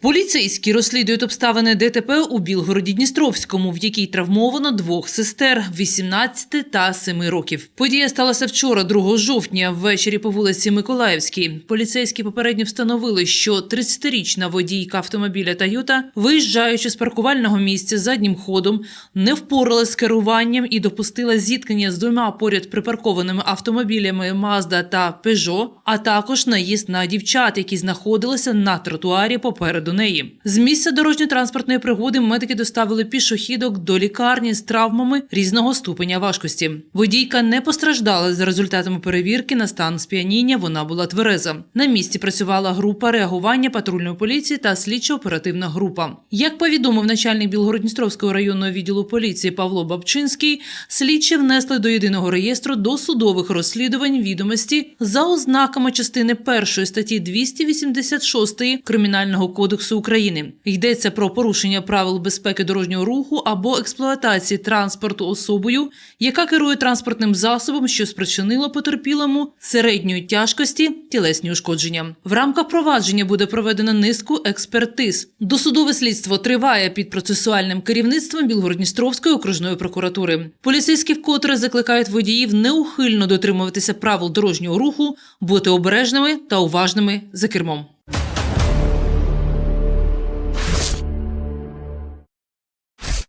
Поліцейські розслідують обставини ДТП у Білгороді-Дністровському, в якій травмовано двох сестер 18 та 7 років. Подія сталася вчора, 2 жовтня, ввечері по вулиці Миколаївській. Поліцейські попередньо встановили, що 30-річна водійка автомобіля Тойота, виїжджаючи з паркувального місця заднім ходом, не впоралась з керуванням і допустила зіткнення з двома поряд припаркованими автомобілями Mazda та Peugeot, а також наїзд на дівчат, які знаходилися на тротуарі попереду неї. З місця дорожньо-транспортної пригоди медики доставили пішохідок до лікарні з травмами різного ступеня важкості. Водійка не постраждала за результатами перевірки на стан сп'яніння. Вона була твереза. На місці працювала група реагування патрульної поліції та слідчо-оперативна група. Як повідомив начальник Білгородністровського районного відділу поліції Павло Бабчинський, слідчі внесли до єдиного реєстру досудових розслідувань відомості за ознаками частини першої статті 286 Кримінального кодексу України. Йдеться про порушення правил безпеки дорожнього руху або експлуатації транспорту особою, яка керує транспортним засобом, що спричинило потерпілому середньої тяжкості тілесні ушкодження. В рамках провадження буде проведено низку експертиз. Досудове слідство триває під процесуальним керівництвом Білгородністровської окружної прокуратури. Поліцейські вкотре закликають водіїв неухильно дотримуватися правил дорожнього руху, бути обережними та уважними за кермом.